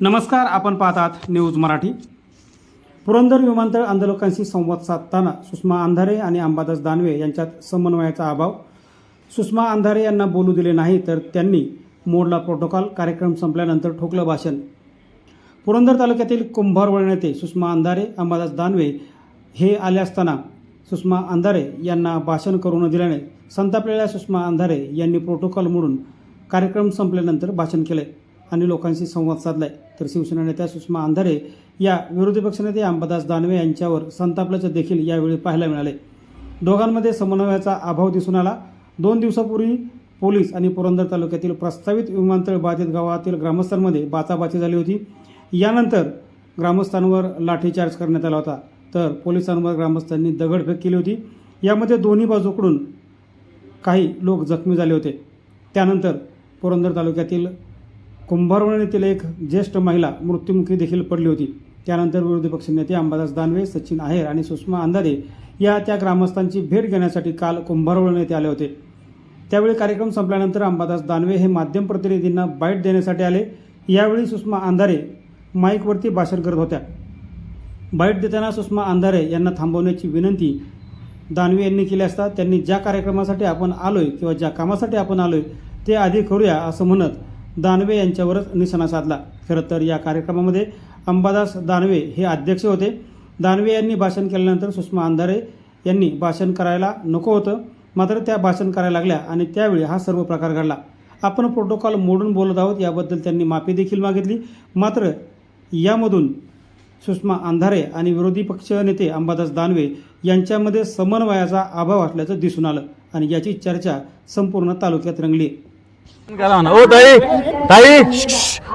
नमस्कार आपण पाहतात न्यूज मराठी. पुरंदर विमानतळ आंदोलकांशी संवाद साधताना सुषमा अंधारे आणि अंबादास दानवे यांच्यात समन्वयाचा अभाव. सुषमा अंधारे यांना बोलू दिले नाही तर त्यांनी मोडला प्रोटोकॉल कार्यक्रम संपल्यानंतर ठोकलं भाषण. पुरंदर तालुक्यातील कुंभारवळ नेते सुषमा अंधारे अंबादास दानवे हे आले असताना सुषमा अंधारे यांना भाषण करू न दिल्याने संतापलेल्या सुषमा अंधारे यांनी प्रोटोकॉल मोडून कार्यक्रम संपल्यानंतर भाषण केले. आणि लोकांशी संवाद साधलाय. तर शिवसेना नेत्या सुषमा अंधारे या विरोधी पक्षनेते अंबादास दानवे यांच्यावर संतापल्याचं देखील यावेळी पाहायला मिळाले दोघांमध्ये समन्वयाचा अभाव दिसून आला. दोन दिवसापूर्वी पोलीस आणि पुरंदर तालुक्यातील प्रस्तावित विमानतळ बाधित गावातील ग्रामस्थांमध्ये बाचाबाची झाली होती. यानंतर ग्रामस्थांवर लाठीचार्ज करण्यात आला होता. तर पोलिसांवर ग्रामस्थांनी दगडफेक केली होती. यामध्ये दोन्ही बाजूकडून काही लोक जखमी झाले होते. त्यानंतर पुरंदर तालुक्यातील कुंभारवण येथील एक ज्येष्ठ महिला मृत्युमुखी देखील पडली होती. त्यानंतर विरोधी पक्षनेते अंबादास दानवे सचिन आहेर आणि सुषमा अंधारे या त्या ग्रामस्थांची भेट घेण्यासाठी काल कुंभारवळ येथे आले होते. त्यावेळी कार्यक्रम संपल्यानंतर अंबादास दानवे हे माध्यम प्रतिनिधींना बाईट देण्यासाठी आले. यावेळी सुषमा अंधारे माईकवरती भाषण करत होत्या. बाईट देताना सुषमा अंधारे यांना थांबवण्याची विनंती दानवे यांनी केली असता त्यांनी ज्या कार्यक्रमासाठी आपण आलोय किंवा ज्या कामासाठी आपण आलोय ते आधी करूया असं म्हणत दानवे यांच्यावरच निशाणा साधला. खरं तर या कार्यक्रमामध्ये अंबादास दानवे हे अध्यक्ष होते. दानवे यांनी भाषण केल्यानंतर सुषमा अंधारे यांनी भाषण करायला नको होतं. मात्र त्या भाषण करायला लागल्या आणि त्यावेळी हा सर्व प्रकार घडला. आपण प्रोटोकॉल मोडून बोलत आहोत याबद्दल त्यांनी माफी देखील मागितली. मात्र यामधून सुषमा अंधारे आणि विरोधी पक्ष नेते अंबादास दानवे यांच्यामध्ये समन्वयाचा अभाव असल्याचं दिसून आलं आणि याची चर्चा संपूर्ण तालुक्यात रंगली. करा ना ओ ताई ताई.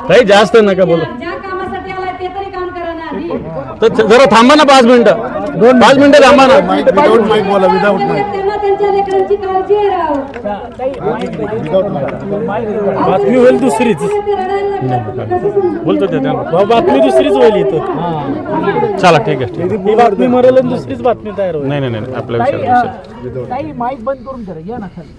ताई जास्त नका बोलू. ज्या कामासाठी आलाय ते तरी काम करा ना आधी. तर जरा थांबा ना पाच मिनिटं. दोन पाच मिनिटं थांबा ना. विदाउट माईक बोला विदाउट त्यांना त्यांना त्यांच्या लेकरांची काळजी आहे राव. बातमी होईल दुसरीच. ते रडायला लागतात. कसं समजू? बोलतो ते त्यांना. भाऊ, बातमी दुसरीच होईल इथं. चला ठीक आहे ठीक आहे. ही बातमी मरेल आणि दुसरीच बातमी तयार होईल. नाही नाही नाही आपल्या विषयावर विषय. माईक बंद करून करा या ना खाली.